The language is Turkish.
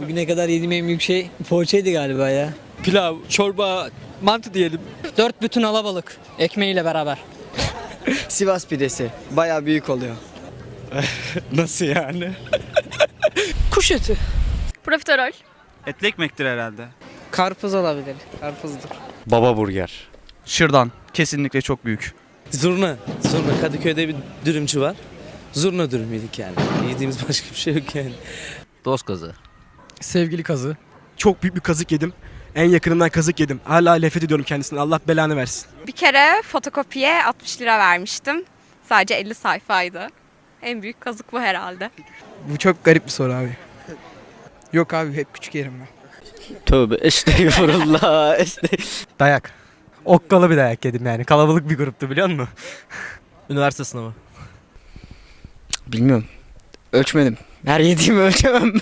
Bugüne kadar yediğim en büyük şey poğaçaydı galiba ya. Pilav, çorba, mantı diyelim. Dört bütün alabalık ekmeğiyle beraber. Sivas pidesi. Bayağı büyük oluyor. Nasıl yani? Kuş eti. Profiterol. Etli ekmektir herhalde. Karpuz olabilir. Karpuzdur. Baba burger. Şırdan. Kesinlikle çok büyük. Zurna. Zurna. Kadıköy'de bir dürümcü var. Zurna dürüm yedik yani. Yediğimiz başka bir şey yok yani. Dost kazı. Sevgili kazı. Çok büyük bir kazık yedim. En yakınından kazık yedim. Hala nefret ediyorum kendisine. Allah belanı versin. Bir kere fotokopiye 60 lira vermiştim. Sadece 50 sayfaydı. En büyük kazık bu herhalde. Bu çok garip bir soru abi. Yok abi hep küçük yerim ben. Tövbe estağfurullah. Dayak. Okkalı bir dayak yedim yani. Kalabalık bir gruptu biliyor musun? Üniversite sınavı. Bilmiyorum. Ölçmedim. Her yediğimi ölçemem.